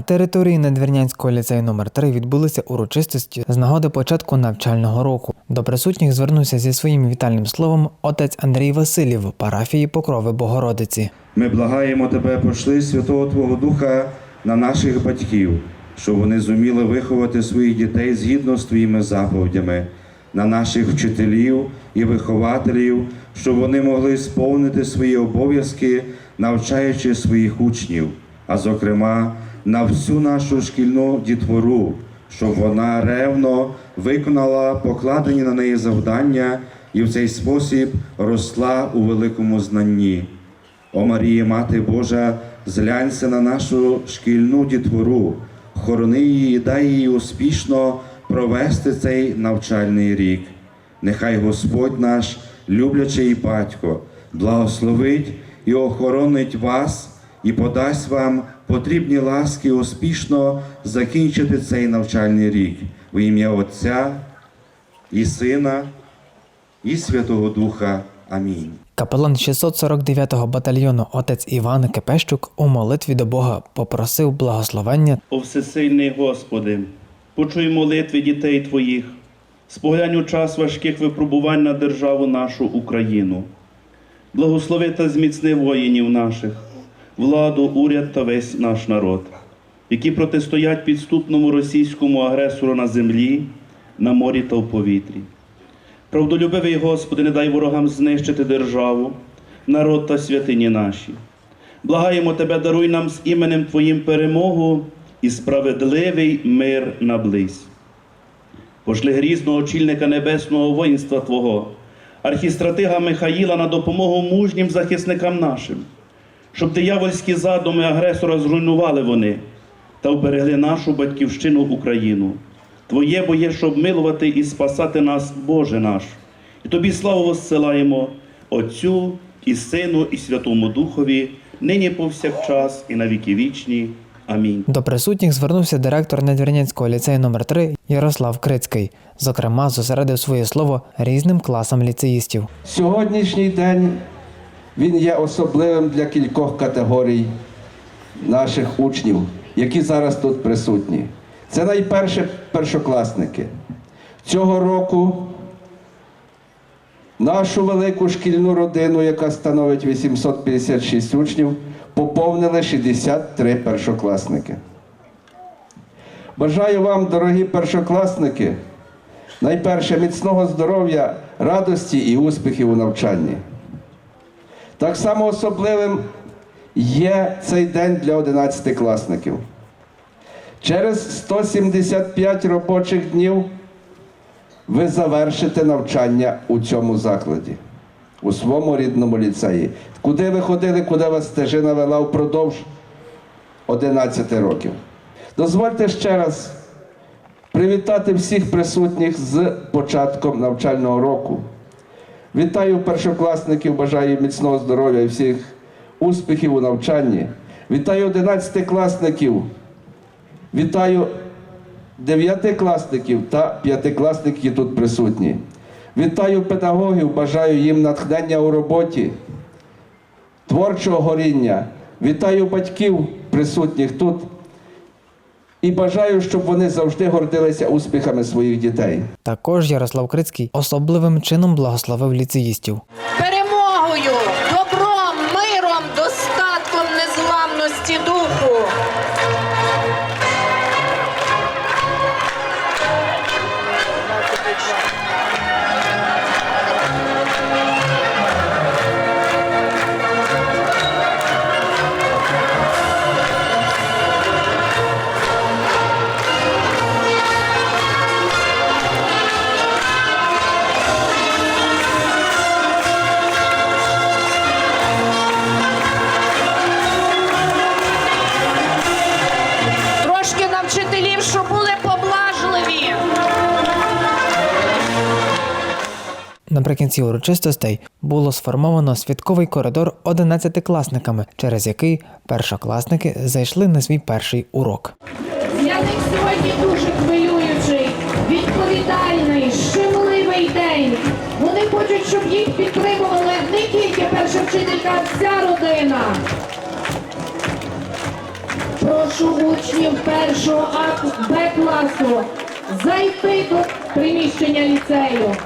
Території Надвірнянського ліцею номер 3 відбулися урочистості з нагоди початку навчального року. До присутніх звернувся зі своїм вітальним словом отець Андрій Васильєв, парафії Покрови Богородиці. Ми благаємо Тебе, пошли Святого Твого Духа на наших батьків, щоб вони зуміли виховати своїх дітей згідно з Твоїми заповідями, на наших вчителів і вихователів, щоб вони могли сповнити свої обов'язки, навчаючи своїх учнів, а зокрема на всю нашу шкільну дітвору, щоб вона ревно виконала покладені на неї завдання і в цей спосіб росла у великому знанні. О Марія, Мати Божа, зглянься на нашу шкільну дітвору, хорони її і дай їй успішно провести цей навчальний рік. Нехай Господь наш, люблячий батько, благословить і охоронить вас і подасть вам потрібні ласки успішно закінчити цей навчальний рік в ім'я Отця і Сина і Святого Духа. Амінь. Капелан 649-го батальйону отець Іван Кепещук у молитві до Бога попросив благословення О всесильний Господи, почуй молитви дітей Твоїх, споглянь у час важких випробувань на державу нашу Україну. Благослови та зміцни воїнів наших, владу, уряд та весь наш народ, які протистоять підступному російському агресору на землі, на морі та в повітрі. Правдолюбивий Господи, не дай ворогам знищити державу, народ та святині наші. Благаємо Тебе, даруй нам з іменем Твоїм перемогу і справедливий мир наблизь. Пошли грізного очільника небесного воїнства Твого, архістратига Михаїла на допомогу мужнім захисникам нашим, щоб диявольські задуми агресора зруйнували вони та вберегли нашу батьківщину Україну. Твоє бо є, щоб милувати і спасати нас, Боже наш. І тобі славу воссилаємо Отцю і Сину, і Святому Духові, нині повсякчас, і на віки вічні. Амінь. До присутніх звернувся директор Надвірнянського ліцею номер 3 Ярослав Крицький. Зокрема, зосередив своє слово різним класам ліцеїстів. Сьогоднішній день він є особливим для кількох категорій наших учнів, які зараз тут присутні. Це найперше першокласники. Цього року нашу велику шкільну родину, яка становить 856 учнів, поповнили 63 першокласники. Бажаю вам, дорогі першокласники, найперше міцного здоров'я, радості і успіхів у навчанні. Так само особливим є цей день для 11-класників. Через 175 робочих днів ви завершите навчання у цьому закладі, у своєму рідному ліцеї. Куди ви ходили, куди вас стежина вела впродовж 11 років. Дозвольте ще раз привітати всіх присутніх з початком навчального року. Вітаю першокласників, бажаю міцного здоров'я і всіх успіхів у навчанні. Вітаю одинадцятикласників. Вітаю дев'ятикласників та п'ятикласників, які тут присутні. Вітаю педагогів, бажаю їм натхнення у роботі, творчого горіння. Вітаю батьків присутніх тут і бажаю, щоб вони завжди гордилися успіхами своїх дітей. Також Ярослав Крицький особливим чином благословив ліцеїстів. перемогою, добром, миром, достатком незламності духу. Наприкінці урочистостей було сформовано святковий коридор одинадцятикласниками, через який першокласники зайшли на свій перший урок. Для них сьогодні дуже хвилюючий, відповідальний, щемливий день. Вони хочуть, щоб їх підтримували не тільки перша вчителька, а вся родина. Прошу прошу учнів першого А Б класу зайти до приміщення ліцею.